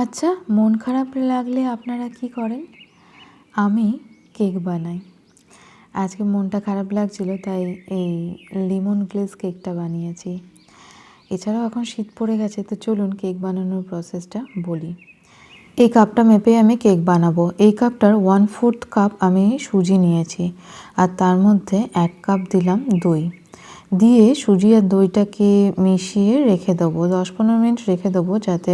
আচ্ছা মন খারাপ লাগলে আপনারা কি করেন? আমি কেক বানাই। আজকে মনটা খারাপ লাগছিল, তাই এই লিমন গ্লেস কেকটা বানিয়েছি। এছাড়াও এখন শীত পড়ে গেছে, তো চলুন কেক বানানোর প্রসেসটা বলি। এই কাপটা মেপে আমি কেক বানাবো। এই কাপটার ওয়ান ফোর্থ কাপ আমি সুজি নিয়েছি, আর তার মধ্যে এক কাপ দিলাম দই। দিয়ে সুজি আর দইটাকে মিশিয়ে রেখে দেবো, দশ পনেরো মিনিট রেখে দেবো, যাতে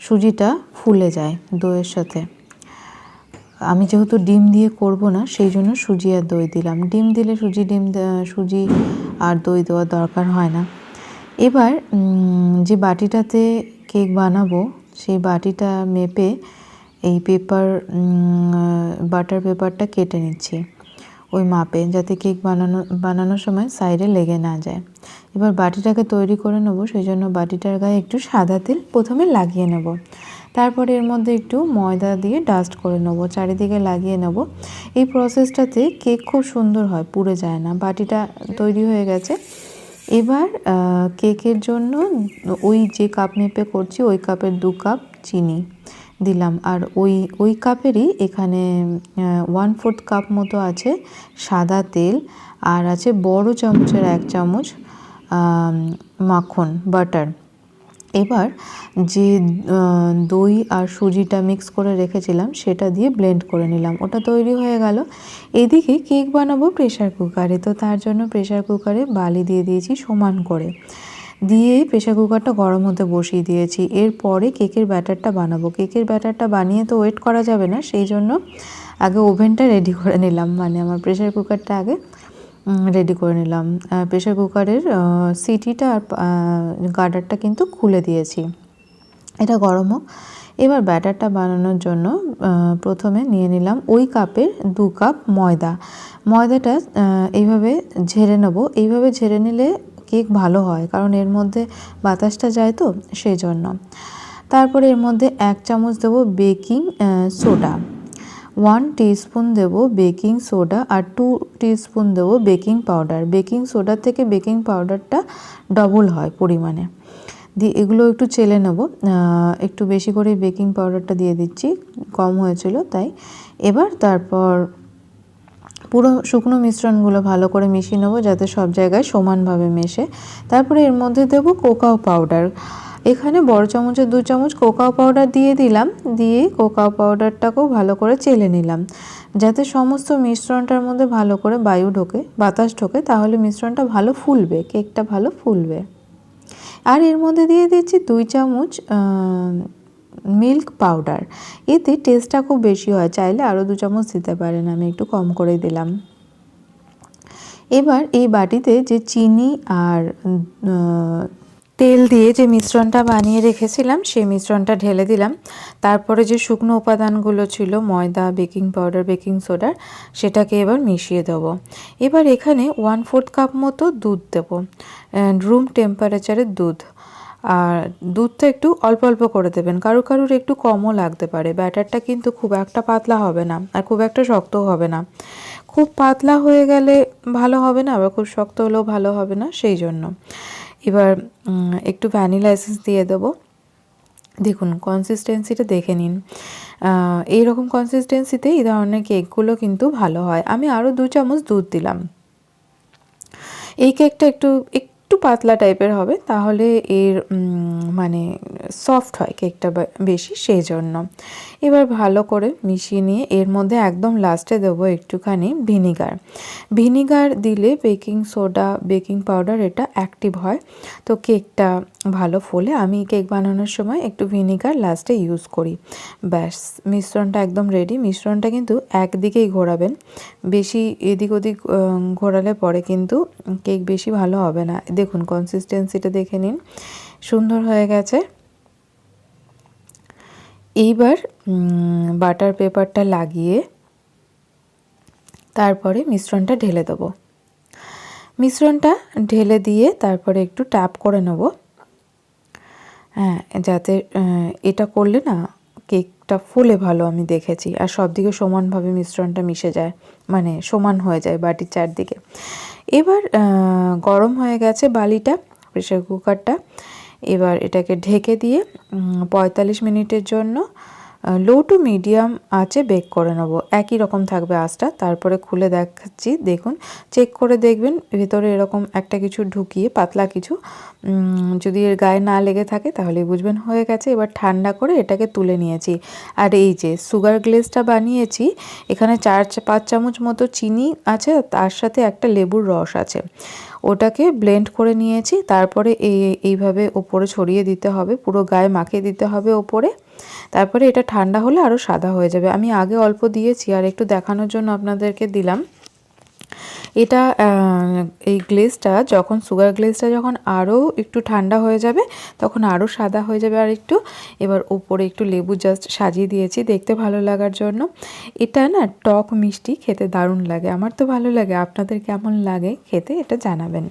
সুজিটা ফুলে যায় দইয়ের সাথে। আমি যেহেতু ডিম দিয়ে করব না, সেই জন্য সুজি আর দই দিলাম। ডিম দিলে সুজি ডিম সুজি আর দই দেওয়ার দরকার হয় না। এবার যে বাটিটাতে কেক বানাবো, সেই বাটিটা মেপে এই পেপার বাটার পেপারটা কেটে নিচ্ছি। ওই মাপে যাতে কেক বানানো, বানানোর সময় সাইডে লেগে না যায়। এবার বাটিটাকে তৈরি করে নেব সেই জন্য বাটিটার গায়ে একটু সাদা তেল প্রথমে লাগিয়ে নেব। তারপরে এর মধ্যে একটু ময়দা দিয়ে ডাস্ট করে নেব, চারিদিকে লাগিয়ে নেব। এই প্রসেসটাতে কেক খুব সুন্দর হয়, পুড়ে যায় না। বাটিটা তৈরি হয়ে গেছে। এবার কেকের জন্য ওই যে কাপ মেপে করছি, ওই কাপের দু কাপ চিনি। দিলাম। আর ওই ওই কাপেরই এখানে ওয়ান ফোর্থ কাপ মতো আছে সাদা তেল আর আছে বড় চামচের এক চামচ মাখন বাটার এবার যে দই আর সুজিটা মিক্স করে রেখেছিলাম সেটা দিয়ে ব্লেন্ড করে নিলাম। ওটা তৈরি হয়ে গেল। এদিকে কেক বানাবো প্রেশার কুকারে তো তার জন্য প্রেশার কুকারে বালি দিয়ে দিয়েছি সমান করে। দিয়ে প্রেশার কুকারটা গরম হতে বসিয়ে দিয়েছি। এরপরে কেকের ব্যাটারটা বানাবো। কেকের ব্যাটারটা বানিয়ে তো ওয়েট করা যাবে না, সেই জন্য আগে ওভেনটা রেডি করে নিলাম। মানে আমার প্রেশার কুকারটা আগে রেডি করে নিলাম। প্রেশার কুকারের সিটিটা আর গার্ডারটা কিন্তু খুলে দিয়েছি। এটা গরম হোক। এবার ব্যাটারটা বানানোর জন্য প্রথমে নিয়ে নিলাম ওই কাপের দু কাপ ময়দা। ময়দাটা এইভাবে ঝেড়ে নেব। এইভাবে ঝেড়ে নিলে কেক ভালো হয়, কারণ এর মধ্যে বাতাসটা যায় তো সেই জন্য তারপরে এর মধ্যে এক চামচ দেবো বেকিং সোডা। ওয়ান টিস্পুন দেব বেকিং সোডা আর টু টিস্পুন দেবো বেকিং পাউডার। বেকিং সোডার থেকে বেকিং পাউডারটা ডবল হয় পরিমাণে। দিয়ে এগুলো একটু চেলে নেব। একটু বেশি করে বেকিং পাউডারটা দিয়ে দিচ্ছি, কম হয়েছিল তাই। এবার তারপর পুরো শুকনো মিশ্রণগুলো ভালো করে মিশিয়ে নেব যাতে সব জায়গায় সমানভাবে মেশে। তারপরে এর মধ্যে দেবো কোকাও পাউডার। এখানে বড় চামচের দু চামচ কোকাও পাউডার দিয়ে দিলাম। দিয়ে কোকাও পাউডারটাকেও ভালো করে চেলে নিলাম। যাতে সমস্ত মিশ্রণটার মধ্যে ভালো করে বায়ু ঢোকে, বাতাস ঢোকে, তাহলে মিশ্রণটা ভালো ফুলবে, কেকটা ভালো ফুলবে। আর এর মধ্যে দিয়ে দিচ্ছি দুই চামচ মিল্ক পাউডার। এতে টেস্টটা খুব বেশি হয়, চাইলে আরও দু চামচ দিতে পারেন, আমি একটু কম করে দিলাম। এবার এই বাটিতে যে চিনি আর তেল দিয়ে যে মিশ্রণটা বানিয়ে রেখেছিলাম, সেই মিশ্রণটা ঢেলে দিলাম। তারপরে যে শুকনো উপাদানগুলো ছিল, ময়দা, বেকিং পাউডার, বেকিং সোডার সেটাকে এবার মিশিয়ে দেব। এবার এখানে ওয়ান ফোর্থ কাপ মতো দুধ দেব। রুম টেম্পারেচারের দুধ। আর দুধটা একটু অল্প অল্প করে দেবেন। কারুর কারুর একটু কমও লাগতে পারে। ব্যাটারটা কিন্তু খুব একটা পাতলা হবে না আর খুব একটা শক্তও হবে না। খুব পাতলা হয়ে গেলে ভালো হবে না, আবার খুব শক্ত হলেও ভালো হবে না, সেই জন্য। এবার একটু ভ্যানিলা এসেন্স দিয়ে দেবো। দেখুন কনসিস্টেন্সিটা দেখে নিন। এইরকম কনসিস্টেন্সিতে এই ধরনের কেকগুলো কিন্তু ভালো হয়। আমি আরও দু চামচ দুধ দিলাম। এই কেকটা একটু পাতলা টাইপের হবে, তাহলে এর মানে সফট হয় কেকটা বেশি সেই জন্য এবার ভালো করে মিশিয়ে নিয়ে এর মধ্যে একদম লাস্টে দেবো একটুখানি ভিনিগার ভিনিগার দিলে বেকিং সোডা বেকিং পাউডার এটা অ্যাক্টিভ হয়। তো কেকটা ভালো ফোলে, আমি কেক বানানোর সময় একটু ভিনিগার লাস্টে ইউজ করি। ব্যাস, মিশ্রণটা একদম রেডি মিশ্রণটা কিন্তু একদিকেই ঘোরাবেন। বেশি এদিক ওদিক ঘোরালে পরে কিন্তু কেক বেশি ভালো হবে না। দেখুন কনসিস্টেন্সিটা দেখে নিন। সুন্দর হয়ে গেছে। এইবার বাটার পেপারটা লাগিয়ে তারপরে মিশ্রণটা ঢেলে দেবো। মিশ্রণটা ঢেলে দিয়ে তারপরে একটু ট্যাপ করে নেব। হ্যাঁ যাতে এটা করলে না কেকটা ফুলে ভালো আমি দেখেছি। আর সব দিকে সমানভাবে মিশ্রণটা মিশে যায়। মানে সমান হয়ে যায় বাটির চারদিকে। এবার গরম হয়ে গেছে বালিটা প্রেশার কুকারটা। এবার এটাকে ঢেকে দিয়ে পঁয়তাল্লিশ মিনিটের জন্য লো টু মিডিয়াম আঁচে বেক করে নেব। একই রকম থাকবে আঁচটা। তারপরে খুলে দেখাচ্ছি, দেখুন চেক করে দেখবেন, ভিতরে এরকম একটা কিছু ঢুকিয়ে, পাতলা কিছু যদি এর গায়ে না লেগে থাকে তাহলে বুঝবেন হয়ে গেছে। এবার ঠান্ডা করে এটাকে তুলে নিয়েছি। আর এই যে সুগার গ্লেসটা বানিয়েছি, এখানে চার পাঁচ চামচ মতো চিনি আছে, তার সাথে একটা লেবুর রস আছে। ওটাকে ব্লেন্ড করে নিয়েছি। তারপরে এই, এইভাবে ওপরে ছড়িয়ে দিতে হবে, পুরো গায়ে মাখিয়ে দিতে হবে ওপরে। তারপরে এটা ঠান্ডা হলে আরও সাদা হয়ে যাবে। আমি আগে অল্প দিয়েছি, আর একটু দেখানোর জন্য আপনাদেরকে দিলাম। এটা এই গ্লেসটা যখন সুগার গ্লেসটা যখন আরও একটু ঠান্ডা হয়ে যাবে, তখন আরও সাদা হয়ে যাবে আর একটু। এবার ওপরে একটু লেবু জাস্ট সাজিয়ে দিয়েছি, দেখতে ভালো লাগার জন্য। এটা না টক মিষ্টি, খেতে দারুণ লাগে। আমার তো ভালো লাগে। আপনাদের কেমন লাগে খেতে, এটা জানাবেন।